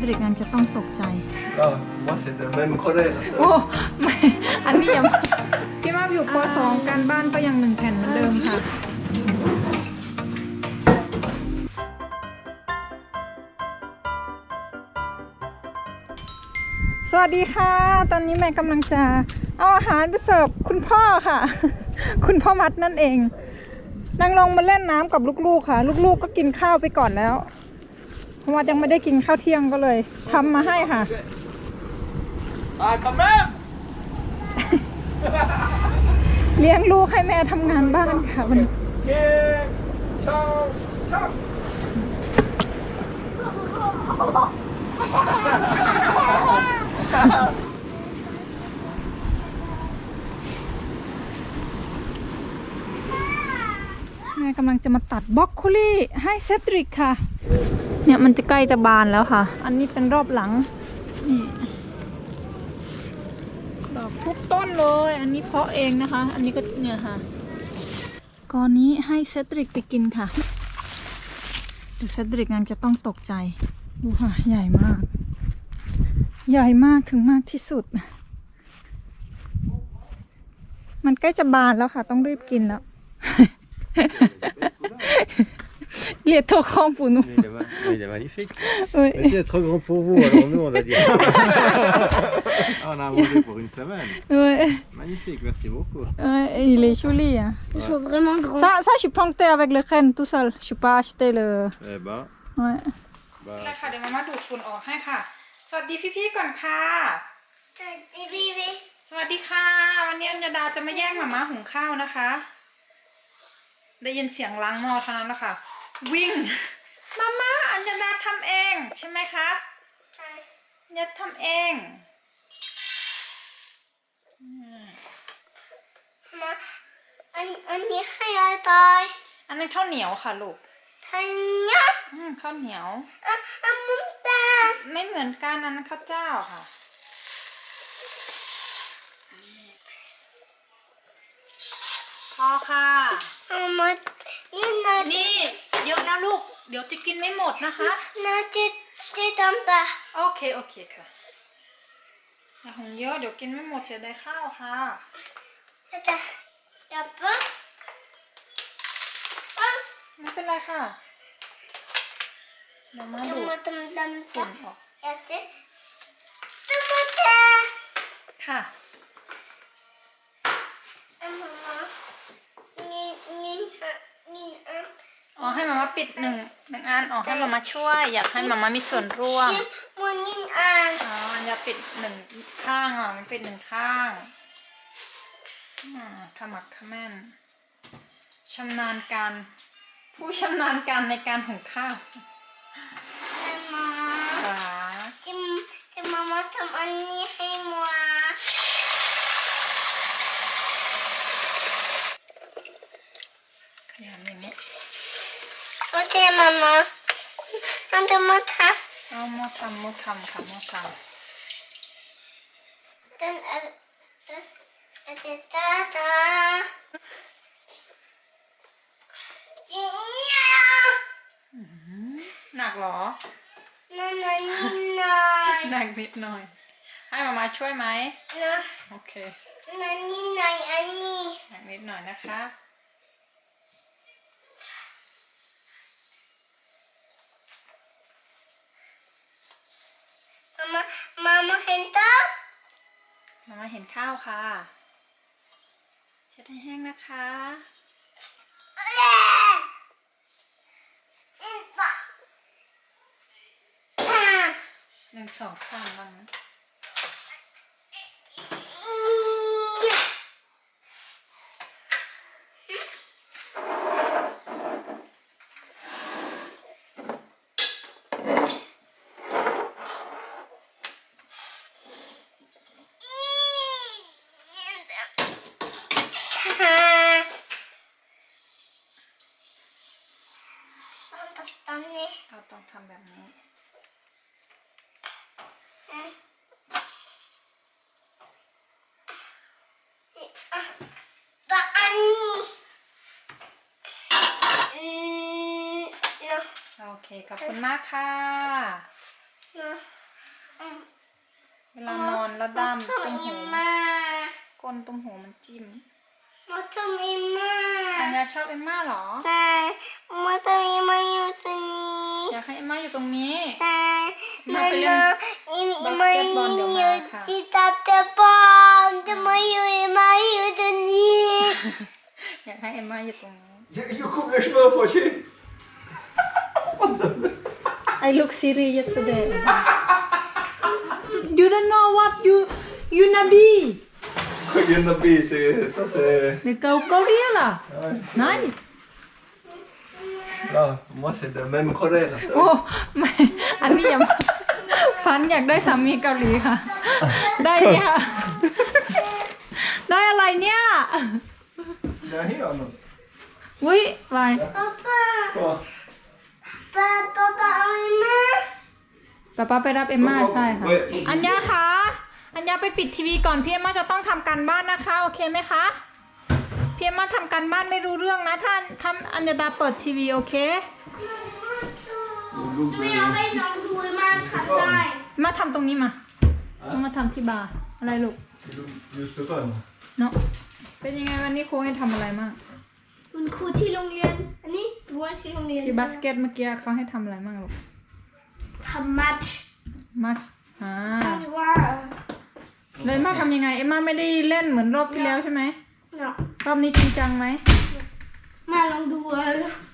ดริกงั้นจะต้องตกใจ Ah, moi c'est de même colère. โอ้ไม่อันนี้ยังพี่มาอยู่ป .2 การบ้านก็ยังหนึ่งแผ่นเหมือนเดิมค่ะ สวัสดีค่ะ ตอนนี้แม่กำลังจะเอาอาหารไปเสิร์ฟคุณพ่อค่ะ คุณพ่อมัดนั่นเองนางลงมาเล่นน้ำกับลูกๆค่ะ ลูกๆก็กินข้าวไปก่อนแล้ว ราะว่ายังไม่ได้กินข้าวเที่ยงก็เลยทำมาให้ค่ะ Ah, quand même เลี้ยงลูกให้แม่ทำงานบ้านค่ะวันนี้ Bien Ciao Ciao แม่กำลังจะมาตัดบล็อกโคลี่ให้เซตริกค่ะ เนี่ยมันจะใกล้จะบานแล้วค่ะ อันนี้เป็นรอบหลังนี่ดอกทุกต้นเลย อันนี้เพาะเองนะคะ อันนี้ก็เนี่ยค่ะกอนนี้ให้เซตริกไปกินค่ะเดี๋ยวเซตริกงั้นจะต้องตกใจดูค่ะใหญ่มาก ใหญ่มากถึงมากที่สุด มันใกล้จะบานแล้วค่ะ ต้องรีบกินแล้ว Il est trop grand pour nous. Mais il, est ma- mais il est magnifique. Oui. Mais c'est trop grand pour vous, alors nous on a dit. Ah, on a mangé pour une semaine. Ouais. Magnifique, merci beaucoup. Ouais, il est joli. hein. Ils sont vraiment grands. Ça, ça, je suis planté avec le chêne tout seul. Je suis pas acheté le. Eh ben, Ouais. bah, ค่ะเดี๋ยวมามาดูดฝุ่นออกให้ค่ะ สวัสดีพี่ๆก่อนค่ะสวัสดีค่ะ วันนี้อัญญาดาจะมาแย่งหมาม่าหุงข้าวนะคะ ได้ยินเสียงล้างหม้อเท่านั้นแหละค่ะ วิ่ง มาม่าอัญญาดาทำเองใช่ไหมคะอัญญาทำเอง Ma, an, an ni hai ai tai. อันนั้นข้าวเหนียวค่ะลูก Tai nya. อืมข้าวเหนียว An, an mun ta. ไม่เหมือนกันอันนั้นข้าวเจ้าค่ะ พอค่ะ An ma, ni na, นี่ เยอะนะลูก เดี๋ยวจะกินไม่หมดนะคะ na ti, ti tam ta. โอเค โอเคค่ะอย่าหุงเยอะ เดี๋ยวกินไม่หมดเสียดายข้าวค่ะ Ta, ta pa. Ah, ไม่เป็นไรค่ะเดี๋ยวมาดู tam tam tam ฝุ่ ta. นออก Ya ti. Tam ta. ค่ะ An ma ma. Ni, ni, ha, ni, an. อ๋อ ให้มามาปิดหนึ่งหนึ่งอันอ๋อให้มามาช่วย อยากให้มามามีส่วนร่วม Ni, mo ni an. อ๋ออันจะปิดหนึ่งข้างอะมันปิดหนึ่งข้างอ่าขมักเขม้นชำนาญการ ผู้ชำนาญการในการหุงข้าว An ma. ค่ะ Ti, ti mama tam an ni hai moi. ขยำอย่างนี้ Ok, maman. Un de mon tas. เอาโมทำโมทำค่ะโมท Donne à... Donne à tes tata. ำหนักเหรอ Non, non, Nina. หนักนิดหน่อย ให้มามาช่วยไหม Non, โอเค non, Nina, Annie. หนักนิดหน่อยนะคะ Mama, mama, henta. มามาเห็นข้าวค่ะเช็ดให้แห้งนะคะ Henta. Tam. หนึ่งสองสามบ้างนะ Tam. Tam, tam, tam, ni. เราต้องทำแบบนี้ Ba Annie. Mm, no, โอ เคขอบคุณมากค่ะ no. แล้วด้าม Moto ตรงหู Emma. ก้นตรงหูมันจิ้ม Moto อัญ Emma. ญาชอบเอมม่าเหรอ Nah, Moto Emma yung tuni. อยากให้เอมม่าอยู่ตรงนี้ Nah, Ma, Nana, pala- Emma basketball daw, yung Maka. titap tepam. Tama yung Emma yung tuni. อยากให้เอมม่าอยู่ตรงนี้ You kommer ikke med på ski. I look serious yesterday you don't know what you you nabi Begynner å bli seg så ser the go Korea lah Nei. nice Ja, masse det. Men hvor er det? โอ้ไม่อันนี้ยังฝันอยากได้สามีเกาหลีค่ะ ได้เนี่ยค่ะ ได้อะไรเนี่ย Det er her nå. วิวาย Papa, Hva? papa, papa, Emma. ป๊าป๊าไปรับเอมม่าใช่ค่ะ อัญญาคะอัญญาไปปิดทีวีก่อนพี่เอมม่าจะต้องทำการบ้านนะคะโอเคไหมคะพี่เอมม่าทำการบ้านไม่รู้เรื่องนะถ้าทำอัญญาดาเปิดทีวีโอเคไม่เอาให้น้องดูมาทำได้มาทำตรงนี้มาต้องมาทำที่บาร์อะไรลูก Just det sånn. เนาะเป็นยังไงวันนี้ครูให้ทำอะไรบ้างคุณครูที่โรงเรียน อันนี้บัวที่โรงเรียนที่บาสเกตเมื่อกี้เขาให้ทำอะไรบ้างลูกทำมัชมาอ่าที่ว่าเลยเอ็มมาทำยังไง เอ็มมาไม่ได้เล่นเหมือนรอบที่แล้วใช่ไหมเนาะรอบนี้จริงจังไหมมาลองดู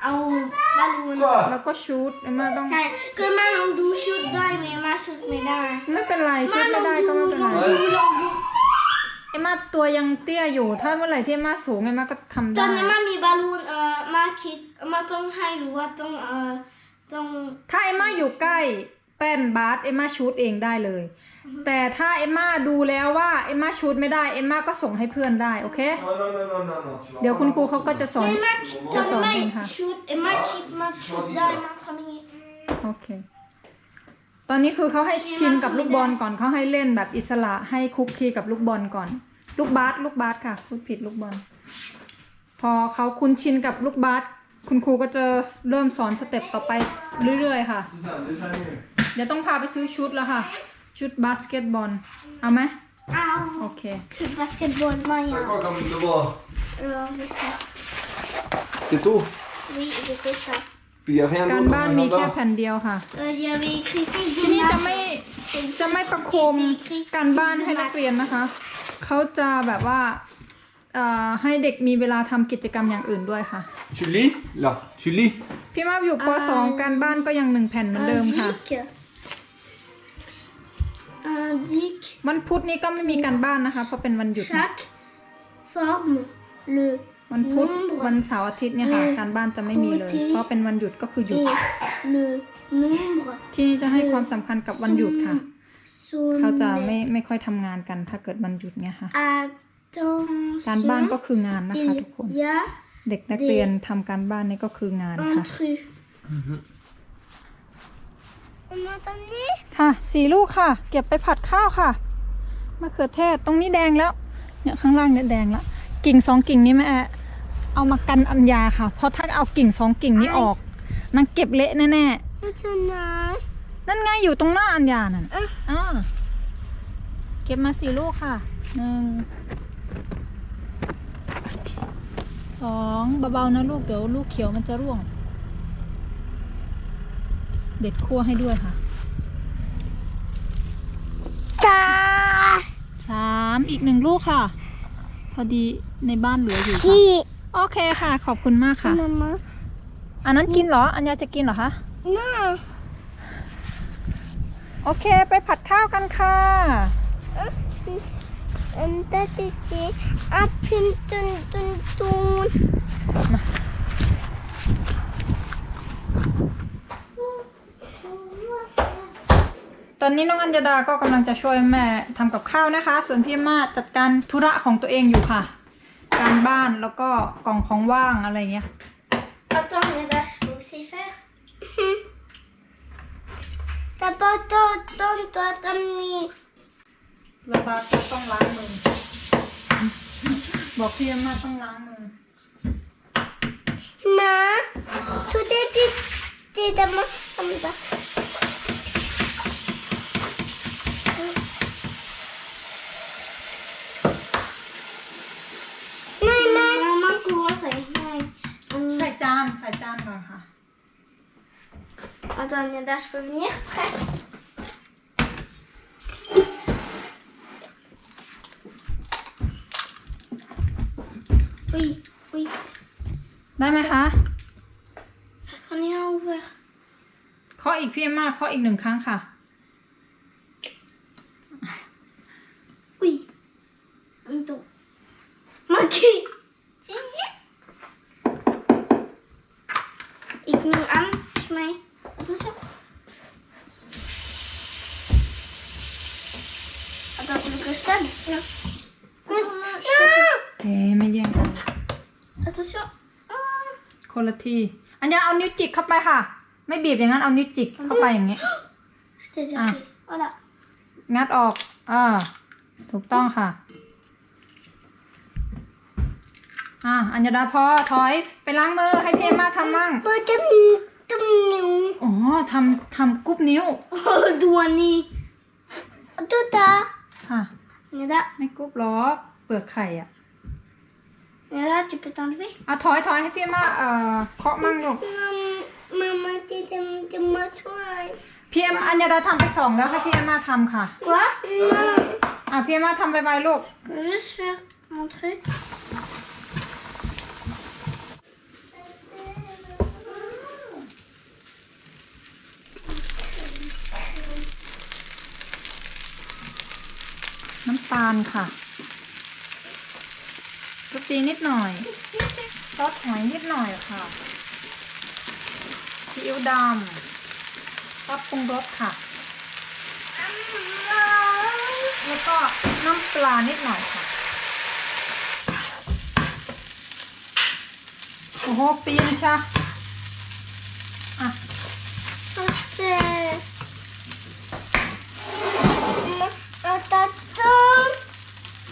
เอาบอลลูน Hva? แล้วก็ชูดเอ็มมาต้องใช่คือมาลองดูชุดได้ไหมมาชุดไม่ได้ ไม่เป็นไรชูมาดลไม่องได้ดูก็ไม่เป็นลไรองดูลองดู เอ็มมาตัวยังเตี้ยอยู่ ถ้าเมื่อไหร่ที่เอ็มมาสูงเอ็มมาก็ทำตอได้นนี้มามีบอลลูนเอ่อมาคิดมาต้องให้รู้ว่าต้องเอ่อต้องถ้าเอ็มมาอยู่ใกล้แป้นบาสเอ็มมาชูดเองได้เลย แต่ถ้าเอ็มมาดูแล้วว่าเอ็มมาชูดไม่ได้เอ็มมาก็ส่งให้เพื่อนได้โอเค No, no, no, no, no, no. เดี๋ยวคุณครูเขาก็จะสอน เอ็มมาจะสอนไม่เองค่ะ ชุดเอ็มมาคิดมาชุดได้มาทำอย่างนี้โอเค ตอนนี้คือเขาให้ชินกับลูกบอลก่อนเขาให้เล่นแบบอิสระให้คุกคีกับลูกบอลก่อน ลูกบาสลูกบาสค่ะพูดผิดลูกบอล พอเขาคุ้นชินกับลูกบาสคุณครูก็จะเริ่มสอนสเต็ปต่อไปเรื่อยๆค่ะ Det sender seg nå. เดี๋ยวต้องพาไปซื้อชุดแล้วค่ะ ชุดบาสเกตบอลเอาไหมเอาโอเคคือบาสเกตบอลมาอย่าง Hva gammel du var? เราจะใส่ C'est tout. วิจะ เป็นสั Vi har rien การบ้านมีแค่แผ่นเดียวค่ะ เออจะมีคลิปที่นี่จะไม่จะไม่ประโคมการบ้านให้นักเรียนนะคะ เขาจะแบบว่าเอ่อให้เด็กมีเวลาทำกิจกรรมอย่างอื่นด้วยค่ะ Tu lis Là, tu lis. พี่มาอยู่ป .2 การบ้านก็ยังหนึ่งแผ่นเหมือนเดิมค่ะ indique วันพุธนี้ก็ไม่มีการบ้านนะคะ เพราะเป็นวันหยุดนะ chaque forme le วันพุธวันเสาร์อาทิตย์เนี่ยค่ะ การบ้านจะไม่มีเลย เพราะเป็นวันหยุดก็คือหยุด et le nombre ที่นี่จะให้ความสำคัญกับวันหยุดค่ะ sont เขาจะไม่ไม่ค่อยทำงานกันถ้าเกิดวันหยุดเนี่ยค่ะ attention การบ้านก็คืองานนะคะ il ทุกคน y a เด็กนักเรียนทำการบ้านนี่ก็คืองาน un ค่ะ truc on entend ค่ะสี่ลูกค่ะ เก็บไปผัดข้าวค่ะมะเขือเทศตรงนี้แดงแล้ว เนี่ยข้างล่างเนี่ยแดงแล้ว กิ่งสองกิ่งนี้แม่แอะเอามากันอัญญาค่ะ เพราะถ้าเอากิ่งสองกิ่งนี้ออกนางเก็บเละแน่ maintenant ๆนั่นไงอยู่ตรงหน้าอัญญานั่นอ่าเก็บมาสี่ลูกค่ะหนึ่งสองเบาๆนะลูกเดี๋ยวลูกเขียวมันจะร่วง เด็ดคั่วให้ด้วยค่ะ ta สามอีกหนึ่งลูกค่ะ พอดีในบ้านเหลืออยู่ค่ะ chi โอเคค่ะ ขอบคุณมากค่ะ maman อันนั้นกินเหรอ อัญญาจะกินเหรอคะ non โอเค ไปผัดข้าวกันค่ะ un tati un pin tun tun tun ต อนนี้น้องอัญญาดาก็กำลังจะช่วยแม่ทำกับข้าวนะคะ ส่วนพี่มาจัดการธุระของตัวเองอยู่ค่ะ การบ้านแล้วก็กล่องของว่างอะไรเงี้ย Attends, mais là, je peux aussi faire. T'as pas tant, tant, toi, t'as mis. เวลาก็ต้องล้างมือ บอกพี่มาต้องล้างมือ Non, tout est dit, dit de moi, comme ça. Attends, Nada, je peux venir Prêt Oui, oui. ได้ไหมคะ On est un ouvert. เคาะอีกพี่เอ็มมาเคาะอีกหนึ่งครั้งค่ะ Oui. Attends. Manqué. Ik neem aan, volgens mij. Attention. Attends, tu veux que je t'aide Non. Attends, non, je t'aide. เอ๊ะไม่แย่งกัน Attention. Ah. คนละที่อันยาเอานิ้วจิกเข้าไปค่ะ ไม่บีบอย่างนั้นเอานิ้วจิกเข้าไปอย่างนี้ Je t'ai déjà Ah. fait. Voilà. งัดออกเออถูกต้องค่ะ อะอัญญาดาพอถอยไปล้างมือให้พี่เอ็มมาทำมั่ง Bah, t'as t'as mignon. อ๋อทำทำกรุ๊ปนิ้ว Oh, douane. Tota. ค่ะ Nada, ไม่กรุ๊ปหรอกเปลือกไข่อะ Nada, tu peux t'enlever อะถอยถอยให้พี่เอ็มมาเอ่อเคาะมั่งลูก Maman, t'es de ma toile. พี่เอ็มอัญญาดาทำไปสองแล้วให้พี่เอ็มมาทำค่ะ Quoi Non. อะพี่เอ็มมาทำไวๆลูก Je peux juste faire mon truc. น้ำตาลค่ะ รสดีนิดหน่อยซอสหอยนิดหน่อยค่ะซีอิ๊วดำซอสปรุงรสค่ะ แล้วก็น้ำปลานิดหน่อยค่ะ โอ้โห ปีนชะอะ Attends.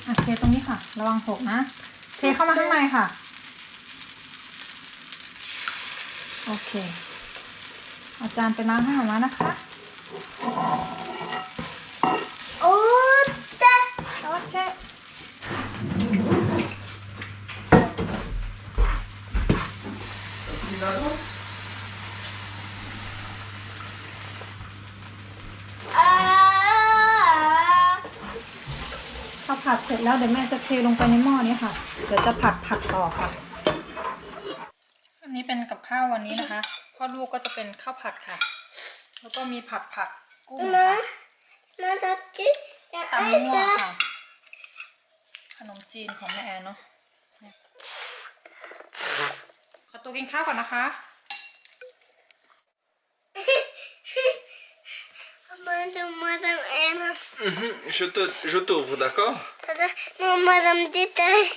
อะเทตรงนี้ค่ะ ระวังหกนะเทเข้ามาข้างในค่ะ โอเค อาจารย์ไปล้างให้หอมานะคะ โอ้เจ๊โอเค Ah. ผัดเสร็จแล้วเดี๋ยวแม่จะเทลงไปในหม้อนี้ค่ะ เดี๋ยวจะผัดผักต่อค่ะ อันนี้เป็นกับข้าววันนี้นะคะ พ่อลูกก็จะเป็นข้าวผัดค่ะ แล้วก็มีผัดผักกุ้งค่ะ Maman, t'as-tu ตำมั่วค่ะ ขนมจีนของแม่แอนเนาะเนี่ยขอตัวกินข้าวก่อนนะคะ Madame. Je te, je t'ouvre, d'accord? Maman, Madame Détail.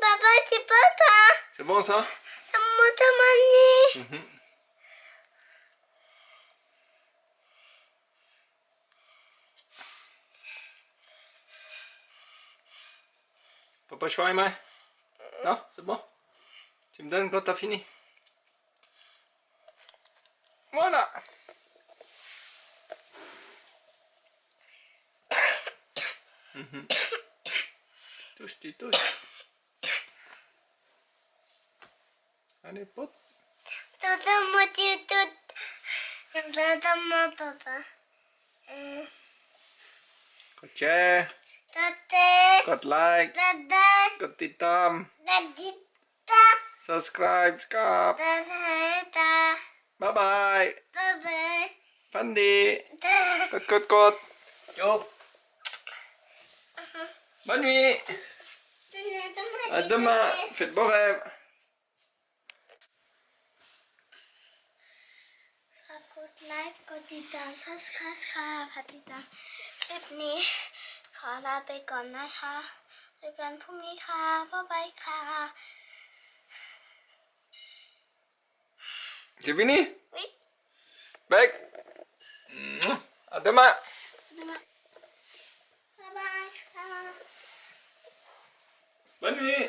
Papa, c'est pas ça. C'est bon ça? Papa, je fais un main Non, c'est bon Tu me donnes quand t'as fini Voilà Mhm. Touche, tu touches. Allez, pote. Tata, moi, tu tout. Tata, moi, papa. Euh, กดแชร์ Tata. กดไลค์ Tata. กดติดตาม Tata. subscribe ครับ Tata. บ๊ายบาย Papa. ฟันดี Tata. กดกดกดจบ Bonne nuit À demain Faites beaux rêves ฝากกดไลค์ กดติดตาม subscribe ค่ะฝากติดตามคลิปนี้ข อลาไปก่อนนะคะเจอกันพรุ่งนี้ค่ะบ๊ายบายค่ะ C'est fini Oui. Bec À demain บ๊ายบายค่ะ Bonne nuit